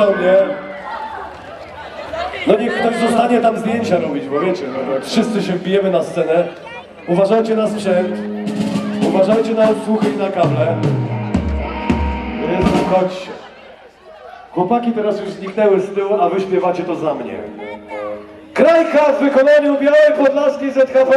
do mnie. No niech ktoś zostanie tam zdjęcia robić, bo wiecie, no, jak wszyscy się wbijemy na scenę. Uważajcie na sprzęt, uważajcie na odsłuchy i na kable. Jezu, chodźcie. Chłopaki teraz już zniknęły z tyłu, a wy śpiewacie to za mnie. Krajka w wykonaniu Białej Podlaskiej ZHP!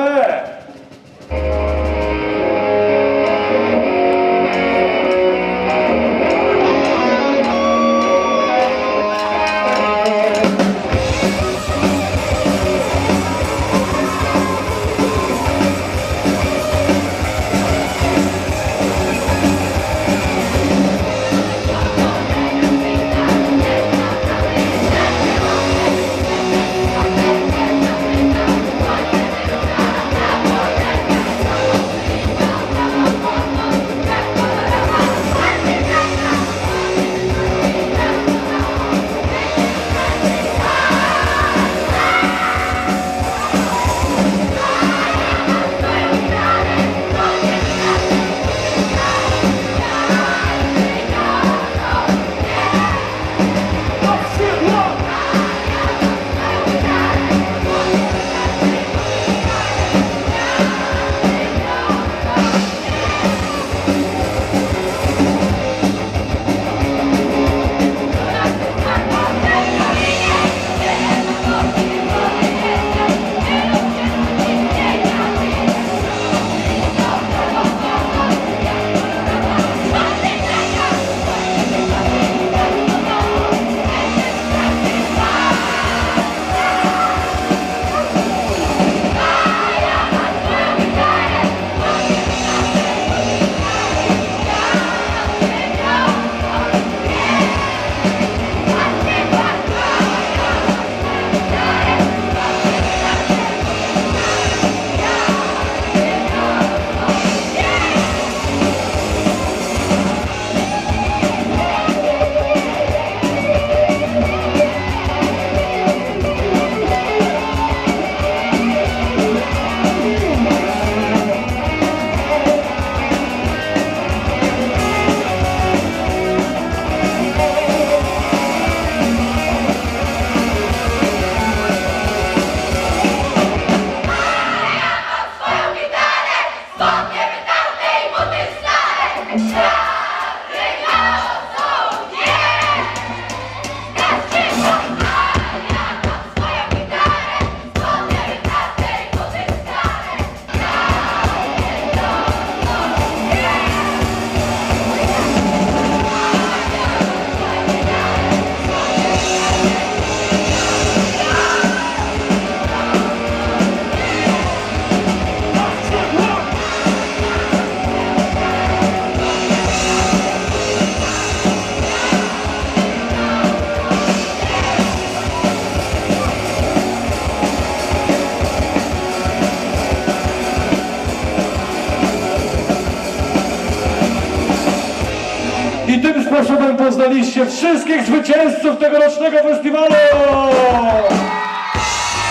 Poznaliście wszystkich zwycięzców tegorocznego festiwalu!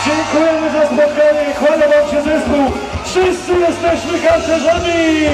Dziękujemy za spotkanie, kłania wam się zespół! Wszyscy jesteśmy harcerzami!